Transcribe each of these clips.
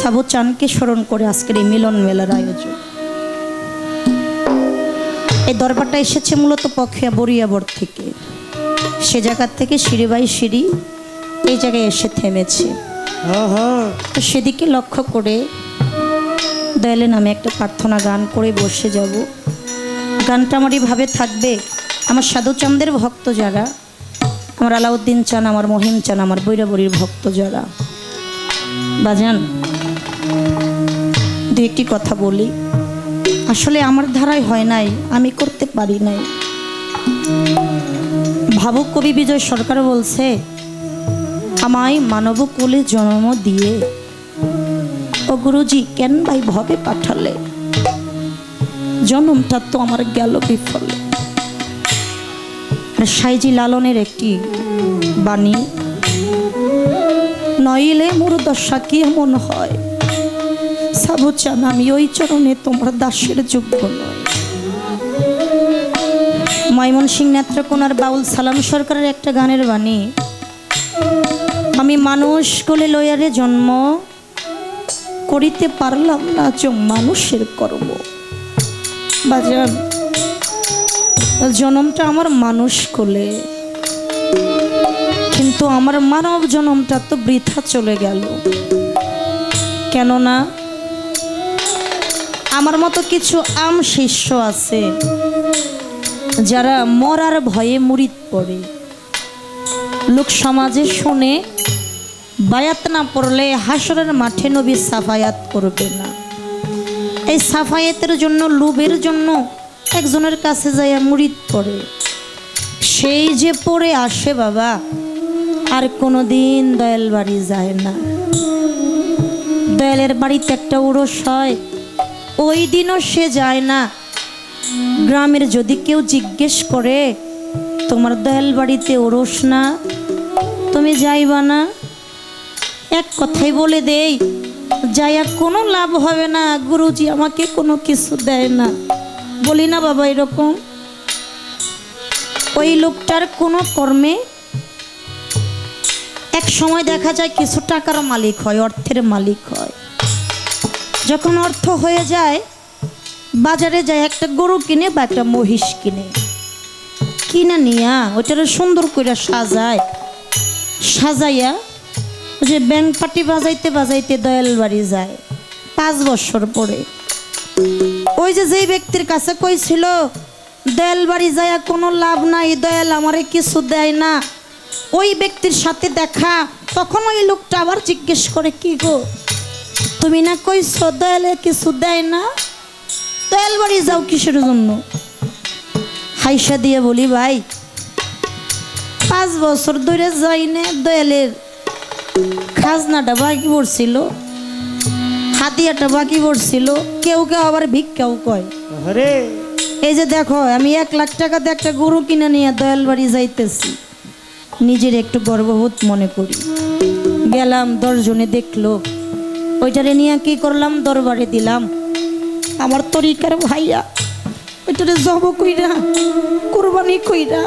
সাবু চানকে স্মরণ করে আজকের এই মিলন মেলার আয়োজন। এই দরবারটা এসেছে মূলত পক্ষিয়া বরিয়াবর থেকে। সে জায়গার থেকে সিঁড়ি বাই সিঁড়ি এই জায়গায় এসে থেমেছে। তো সেদিকে লক্ষ্য করে দয়ালে নামে একটা প্রার্থনা গান করে বসে যাব। গানটা আমার এইভাবে থাকবে আমার সাধুচান্দের ভক্ত যারা আমার আলাউদ্দিন চান আমার মহিম চান আমার বৈরাবরীর ভক্ত যারা। বাজান। দু একটি কথা বলি। আসলে আমার ধারায় হয় নাই, আমি করতে পারি নাই। ভাবুক কবি বিজয় সরকার বলছে, আমায় মানব কোলে জন্ম দিয়ে ও গুরুজি কেন ভাই ভবে পাঠালে? জন্মটা তো আমার গেল বিফলে। সাইজি লালনের একটি বাণী, নইলে মোর দশা কি এমন হয়? সাবুচান আমি ওই চরণে তোমার দাসের যোগ্য নয় ময়মন সিং নেত্রকোনার বাউল সালাম সরকারের একটা গানের বাণী। আমি মানুষ কোলে লয়ারে জন্ম, করিতে পারলাম না চ মানুষের কর্ম। বাজান জনমটা আমার মানুষ কোলে। কিন্তু আমার মানব জনমটা তো বৃথা চলে গেল। কেননা আমার মতো কিছু আম শিষ্য আছে, যারা মরার ভয়ে মুরিদ পড়ে। লোক সমাজে শুনে, বায়াত না পড়লে হাসরের মাঠে নবী সাফায়াত করবে না। এই সাফায়াতের জন্য, লোভের জন্য একজনের কাছে যাইয়া মুরিদ পড়ে। সেই যে পড়ে আসে বাবা, আর কোনো দিন দয়াল বাড়ি যায় না। দয়ালের বাড়িতে একটা উড়স হয় ওই দিনও সে যায় না। গ্রামের যদি কেউ জিজ্ঞেস করে, তোমার দয়াল বাড়িতে ওরস না? তুমি যাইবা না? এক কথাই বলে দেই যাইয়া কোনো লাভ হবে না। গুরুজি আমাকে কোনো কিছু দেয় না। বলি না বাবা, এরকম। ওই লোকটার কোনো কর্মে এক সময় দেখা যায় কিছু টাকার মালিক হয়, অর্থের মালিক হয়। যখন অর্থ হয়ে যায়, বাজারে যায় একটা গরু কিনে বা একটা মহিষ কিনে। কিনে নিয়া ওইটারে সুন্দর করে সাজায়। সাজাইয়া যে ব্যাংক পাটি বাজাইতে বাজাইতে দয়াল বাড়ি যায়, পাঁচ বছর পরে। ওই যে যেই ব্যক্তির কাছে কইছিল দয়াল বাড়ি যায় কোনো লাভ নাই, দয়াল আমারে কিছু দেয় না। ওই ব্যক্তির সাথে দেখা, তখন ওই লোকটা আবার জিজ্ঞেস করে, কি গো? তুমি না কইছো দয়ালে কিছু দেয় না। দয়াল বাড়ি যাও কিসের জন্য? হাইসা দিয়ে বলি ভাই পাঁচ বছর ধরে যাই না দয়ালের খাজনাটা বাকি পড়ছিল হাতিয়াটা বাকি পড়ছিল কেউ কেউ আবার ভিক্ষাও কয়। এই যে দেখো আমি এক লাখ টাকাতে একটা গরু কিনে নিয়ে দয়াল বাড়ি যাইতেছি। নিজের একটু গর্ববোধ মনে করি। গেলাম দশজনে দেখল ওইটারে নিয়ে কি করলাম? দরবারে দিলাম। আমার তরিকার ভাইয়া, ওইটারে জব কইরা, কোরবানি কইরা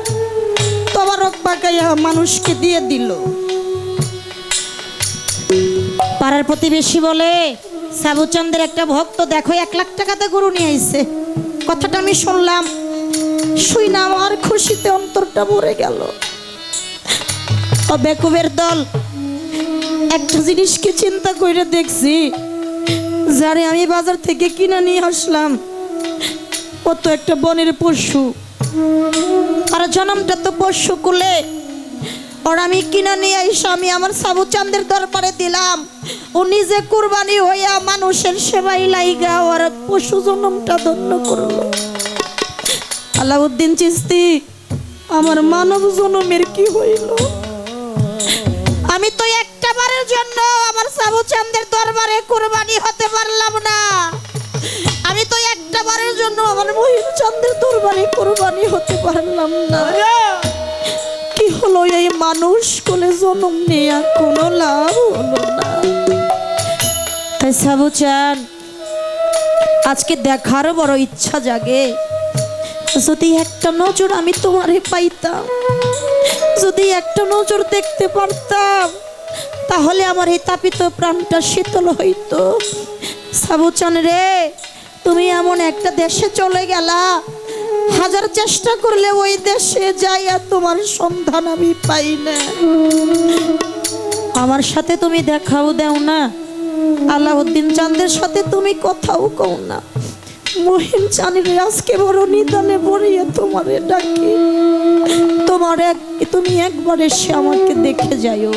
তবারক পাকাইয়া মানুষকে দিয়ে দিল। পাড়ার প্রতিবেশী বলে, সাবুচন্দের একটা ভক্ত দেখো, এক লাখ টাকাতে গরু নিয়ে আইছে। কথাটা আমি শুনলাম শুই না আমার খুশিতে অন্তরটা ভরে গেল। বেকুবের দল একটা জিনিসকে চিন্তা করে দেখছি, যারে আমি বাজার থেকে কিনে নিয়ে আসলাম। ও তো একটা বনের পশু। আর জনমটা তো পশু কুলে। ওর আমি কিনে নিয়ে আইসা আমি আমার সাবু চান্দের দরবারে দিলাম। ও নিজে কুরবানি হইয়া মানুষের সেবাই লাইগা ওর পশু জনমটা ধন্য করল। আলাউদ্দিন চিস্তি, আমার মানব জনমের কি হইল? আমি তো একটা বারের জন্য আমার সাবু চান্দের দরবারে কুরবানি হতে পারলাম না। আমি তো একটা বারের জন্য আমার মহিম চান্দের দরবারে কুরবানি হতে পারলাম না। কি হলো এই মানুষ কোলে জন্ম নেয়া কোনো লাভ হলো না। তাই সাবু চান আজকে দেখার বড় ইচ্ছা জাগে। যদি একটা নজর আমি তোমারে পাইতাম যদি একটা নজর দেখতে পারতাম তাহলে আমার এই তাপিত প্রাণটা শীতল হইতো। সাবুচান রে, তুমি এমন একটা দেশে চলে গেলা। হাজার চেষ্টা করলে ওই দেশে যাইয়া তোমার সন্ধান আমি পাই না। আমার সাথে তুমি দেখাও দাও না। আলাউদ্দিন চাঁদের সাথে তুমি কথাও কও না। মহিম চাঁদের আজকে বড় নিদানে পড়িয়া তোমারে ডাকি। তোমার এক তুমি একবার এসে আমাকে দেখে যাইও।